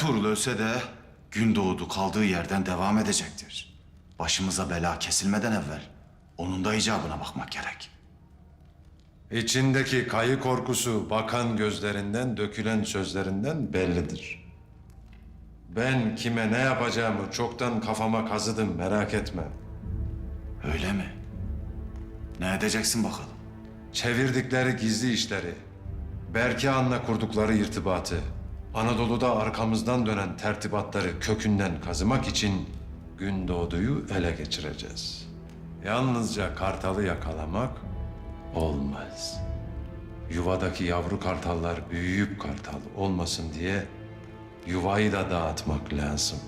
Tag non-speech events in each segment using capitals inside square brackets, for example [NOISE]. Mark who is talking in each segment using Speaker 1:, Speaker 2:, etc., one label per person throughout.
Speaker 1: Ertuğrul ölse de Gündoğdu kaldığı yerden devam edecektir. Başımıza bela kesilmeden evvel onun da icabına bakmak gerek.
Speaker 2: İçindeki kayı korkusu bakan gözlerinden, dökülen sözlerinden bellidir. Ben kime ne yapacağımı çoktan kafama kazıdım merak etme.
Speaker 1: Öyle mi? Ne edeceksin bakalım?
Speaker 2: Çevirdikleri gizli işleri, Berke kurdukları irtibatı, Anadolu'da arkamızdan dönen tertibatları kökünden kazımak için Gündoğdu'yu ele geçireceğiz. Yalnızca kartalı yakalamak olmaz. Yuvadaki yavru kartallar büyüyüp kartal olmasın diye yuvayı da dağıtmak lazım.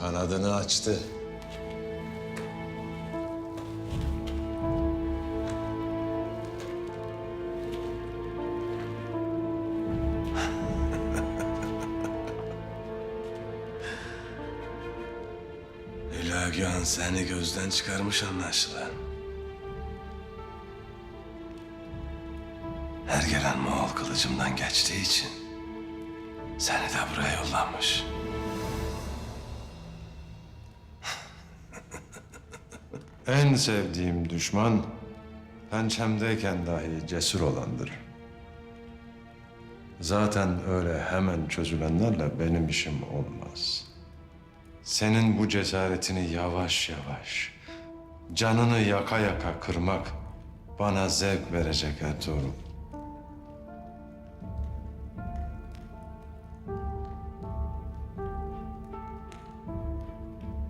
Speaker 2: Kanadını açtı.
Speaker 3: Hülagühan seni gözden çıkarmış anlaşılan. Her gelen Moğol kılıcımdan geçtiği için seni de buraya yollamış. [LAUGHS]
Speaker 2: En sevdiğim düşman pençemdeyken dahi cesur olandır. Zaten öyle hemen çözülenlerle benim işim olmaz. Senin bu cesaretini yavaş yavaş, canını yaka yaka kırmak bana zevk verecek Ertuğrul.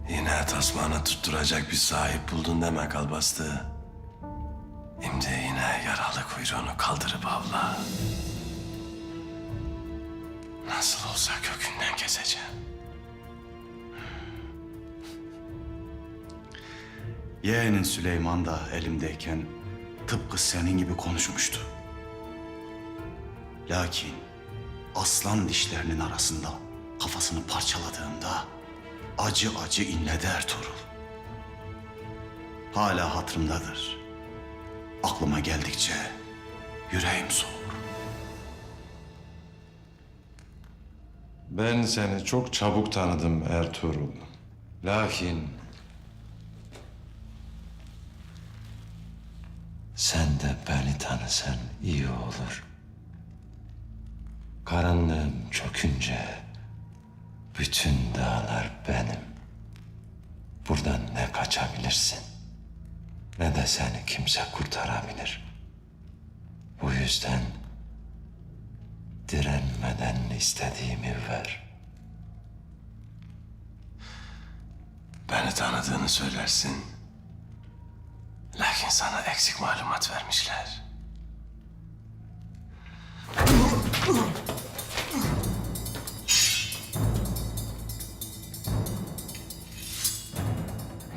Speaker 3: Yine tasmanı tutturacak bir sahip buldun deme kalbastı. Şimdi yine yaralı kuyruğunu kaldırıp avla. Nasıl olsa kökünden keseceğim.
Speaker 1: Yeğenin Süleyman da elimdeyken tıpkı senin gibi konuşmuştu. Lakin aslan dişlerinin arasında kafasını parçaladığımda acı acı inledi Ertuğrul. Hala hatırımdadır. Aklıma geldikçe yüreğim soğur.
Speaker 2: Ben seni çok çabuk tanıdım Ertuğrul. Lakin
Speaker 3: Sen de beni tanısan iyi olur. Karanlığım çökünce bütün dağlar benim. Buradan ne kaçabilirsin ne de seni kimse kurtarabilir. Bu yüzden direnmeden istediğimi ver. Beni tanıdığını söylersin. Lakin sana eksik malumat vermişler.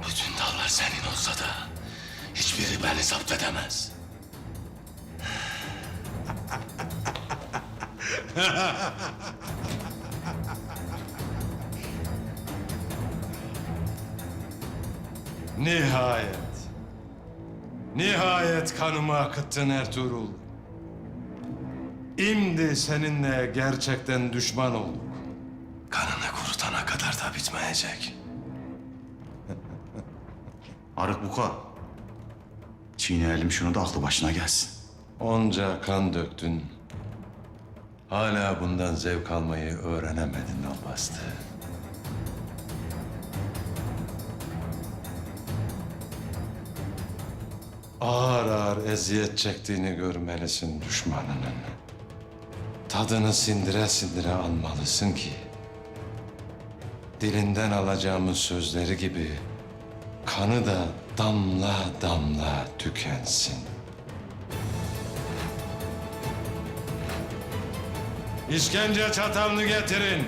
Speaker 3: Bütün dağlar senin olsa da hiçbiri beni zapt edemez.
Speaker 2: Nihayet. Nihayet kanımı akıttın Ertuğrul. İmdi seninle gerçekten düşman olduk.
Speaker 3: Kanını kurutana kadar da bitmeyecek. [LAUGHS]
Speaker 1: Arık Buka. Çiğneyelim şunu da aklı başına gelsin.
Speaker 2: Onca kan döktün. Hala bundan zevk almayı öğrenemedin Albastı. Ağır ağır eziyet çektiğini görmelisin düşmanının. Tadını sindire sindire almalısın ki... ...dilinden alacağımız sözleri gibi... ...kanı da damla damla tükensin. İşkence çatalını getirin.